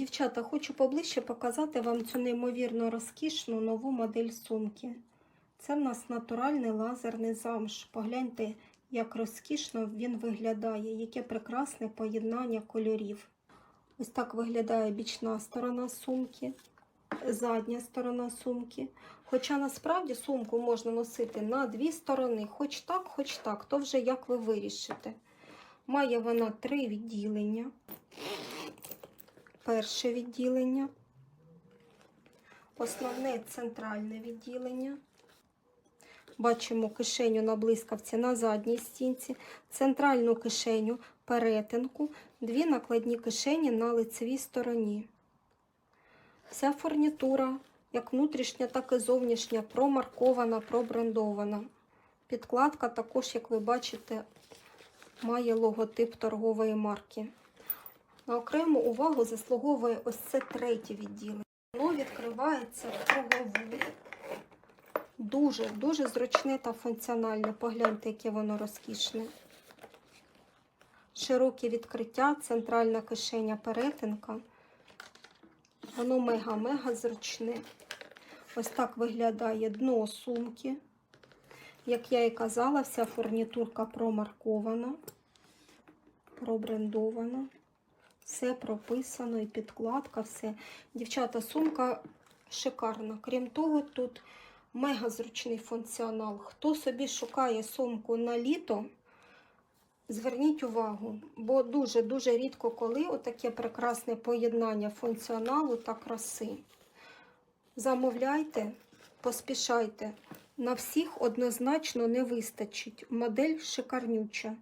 Дівчата, хочу поближче показати вам цю неймовірно розкішну нову модель сумки. Це в нас натуральний лазерний замш. Погляньте, як розкішно він виглядає, яке прекрасне поєднання кольорів. Ось так виглядає бічна сторона сумки, задня сторона сумки. Хоча насправді сумку можна носити на дві сторони, хоч так, хоч так, то вже як ви вирішите. Має вона три відділення. Перше відділення, основне центральне відділення. Бачимо кишеню на блискавці на задній стінці, центральну кишеню перетинку, дві накладні кишені на лицевій стороні. Вся фурнітура, як внутрішня, так і зовнішня, промаркована, пробрендована. Підкладка також, як ви бачите, має логотип торгової марки. Окрему увагу заслуговує ось це третє відділення. Воно відкривається в кругову. Дуже, дуже зручне та функціональне. Погляньте, яке воно розкішне. Широке відкриття, центральна кишеня перетинка. Воно мега-мега зручне. Ось так виглядає дно сумки. Як я і казала, вся фурнітурка промаркована, пробрендована. Все прописано і підкладка, все. Дівчата, сумка шикарна. Крім того, тут мега зручний функціонал. Хто собі шукає сумку на літо, зверніть увагу, бо дуже-дуже рідко коли отаке прекрасне поєднання функціоналу та краси. Замовляйте, поспішайте. На всіх однозначно не вистачить. Модель шикарнюча.